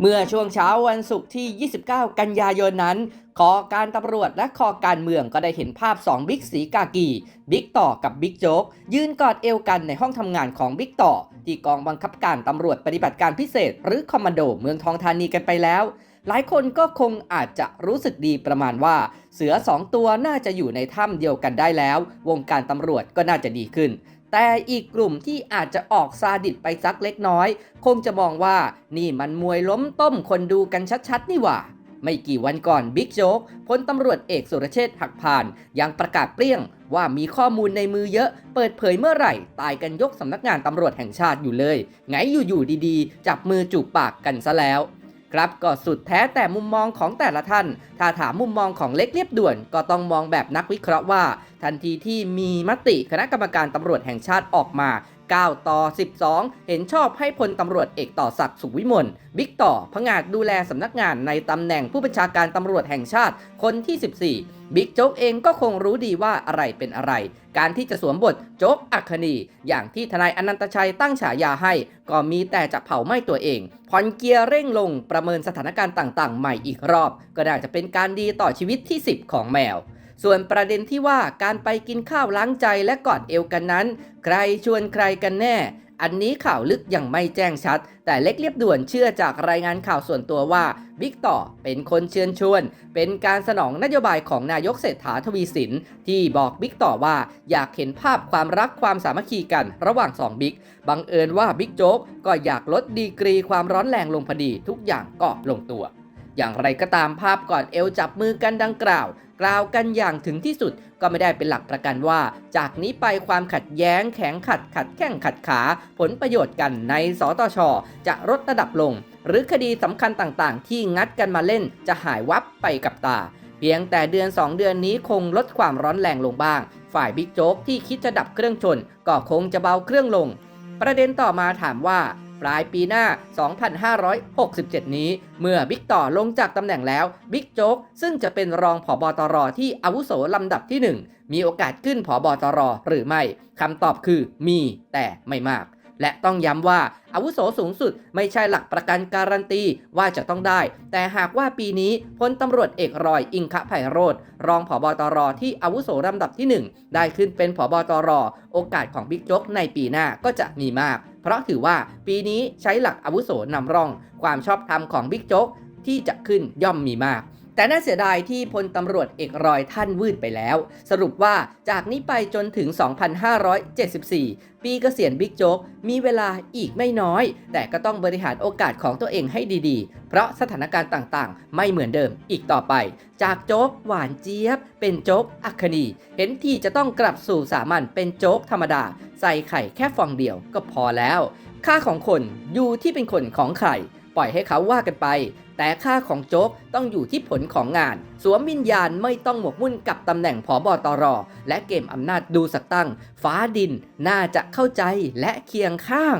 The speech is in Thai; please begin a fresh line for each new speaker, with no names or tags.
เมื่อช่วงเช้าวันศุกร์ที่ 29 กันยายนนั้นคอการตำรวจและคอการเมืองก็ได้เห็นภาพ 2 บิ๊กสีกากี บิ๊กต่อกับบิ๊กโจ๊ก ยืนกอดเอวกันในห้องทำงานของบิ๊กต่อ ที่กองบังคับการตำรวจปฏิบัติการพิเศษ หรือคอมมานโดเมืองทองธานีกันไปแล้ว หลายคนก็คงอาจจะรู้สึกดีประมาณว่า เสือสองตัวน่าจะอยู่ในถ้ำเดียวกันได้แล้ว วงการตำรวจก็น่าจะดีขึ้น แต่อีกกลุ่มที่อาจจะออกซาดิสไปสักเล็กน้อย คงจะมองว่านี่มันมวยล้มต้มคนดูกันชัดๆ นี่หว่า ไม่กี่วันก่อนบิ๊กโจ๊กพลตำรวจเอกสุรเชษฐ์หักพาน ยังประกาศเปรี้ยงว่ามีข้อมูลในมือเยอะ เปิดเผยเมื่อไหร่ ตายกันยกสำนักงานตำรวจแห่งชาติอยู่เลย ไงอยู่ๆดีๆ จับมือจูบปากกันซะแล้ว ครับก็สุดแท้แต่มุมมองของแต่ละท่าน ถ้าถามมุมมองของเล็กเรียบด่วน ก็ต้องมองแบบนักวิเคราะห์ว่า ทันทีที่มีมติคณะกรรมการตำรวจแห่งชาติออกมา 9 ต่อ 12 เห็นชอบให้พลตำรวจเอกต่อศักดิ์สุขวิมลบิ๊กต่อพงาดดูแลสำนักงานในตำแหน่งผู้บัญชาการตำรวจแห่งชาติคนที่ 14 บิ๊กโจ๊กเองก็คงรู้ดีว่าอะไรเป็นอะไร การที่จะสวมบทโจ๊กอัคนี อย่างที่ทนายอนันตชัยตั้งฉายาให้ ก็มีแต่จะเผาไหม้ตัวเองผ่อนเกียร์เร่งลงประเมินสถานการณ์ต่างๆ ใหม่อีกรอบ ก็น่าจะเป็นการดีต่อชีวิตที่ 10 ของแมว ส่วนประเด็นที่ว่าการไปกินข้าวล้างใจและกอดเอวกันนั้น ใครชวนใครกันแน่ อันนี้ข่าวลึกยังไม่แจ้งชัด แต่เล็กเรียบด่วนเชื่อจากรายงานข่าวส่วนตัวว่าบิ๊กต่อเป็นคนเชิญชวน เป็นการสนองนโยบายของนายกเศรษฐาทวีสิน ที่บอกบิ๊กต่อว่าอยากเห็นภาพความรักความสามัคคีกันระหว่างสองบิ๊ก บังเอิญว่าบิ๊กโจ๊กก็อยากลดดีกรีความร้อนแรงลงพอดี ทุกอย่างก็ลงตัว อย่างไรก็ตามภาพกอนเอวจับมือกันดังกล่าว กล่าวกันอย่างถึงที่สุดก็ไม่ได้เป็นหลักประกันว่า จากนี้ไปความขัดแย้งแข็งขัดขัดแข้งขัดขา ผลประโยชน์กันในสตช จะลดระดับลง หรือคดีสำคัญต่างๆ ที่งัดกันมาเล่นจะหายวับไปกับตา เพียงแต่เดือน 2 เดือนนี้คงลดความร้อนแรงลงบ้าง ฝ่ายบิ๊กโจ๊กที่คิดจะดับเครื่องชน ก็คงจะเบาเครื่องลง ประเด็นต่อมาถามว่า ปลายปีหน้า 2567 นี้ เมื่อบิ๊กต่อลงจากตำแหน่งแล้วบิ๊กโจ๊กซึ่งจะเป็นรองผอบอตรที่อาวุโสลำดับที่ 1 มีโอกาสขึ้นผอบอตรหรือไม่คำตอบคือมีแต่ไม่มาก และต้องย้ำว่าอาวุโสสูงสุดไม่ใช่หลักประกันการันตีว่าจะต้องได้ แต่หากว่าปีนี้พลตำรวจเอกรอยอิงคะไพโรธรองผอบอตรที่อาวุโสลำดับที่ 1 ได้ขึ้นเป็นผอบอตร โอกาสของบิ๊กโจ๊กในปีหน้าก็จะมีมาก เพราะถือว่าปีนี้ใช้หลักอาวุโสนำร่อง ความชอบธรรมของบิ๊กโจ๊กที่จะขึ้นย่อมมีมาก แต่น่าเสียดายที่พลตำรวจเอกรอยท่านวืดไปแล้ว สรุปว่าจากนี้ไปจนถึง 2574 ปีเกษียณบิ๊กโจ๊กมีเวลาอีกไม่น้อย แต่ก็ต้องบริหารโอกาสของตัวเองให้ดีๆ เพราะสถานการณ์ต่างๆ ไม่เหมือนเดิมอีกต่อไป จากโจ๊กหวานเจี๊ยบ เป็นโจ๊กอัคนีเห็นที่จะต้องกลับสู่สามัญเป็นโจ๊กธรรมดา ใส่ไข่แค่ฟองเดียวก็พอแล้ว ค่าของคนอยู่ที่เป็นคนของใคร ปล่อยให้เขาว่ากันไป แต่ค่าของโจ๊กต้องอยู่ที่ผลของงาน สวมวิญญาณไม่ต้องหมกมุ่นกับตำแหน่งผอบอตรและเกมอำนาจดูสักตั้ง ฟ้าดินน่าจะเข้าใจและเคียงข้าง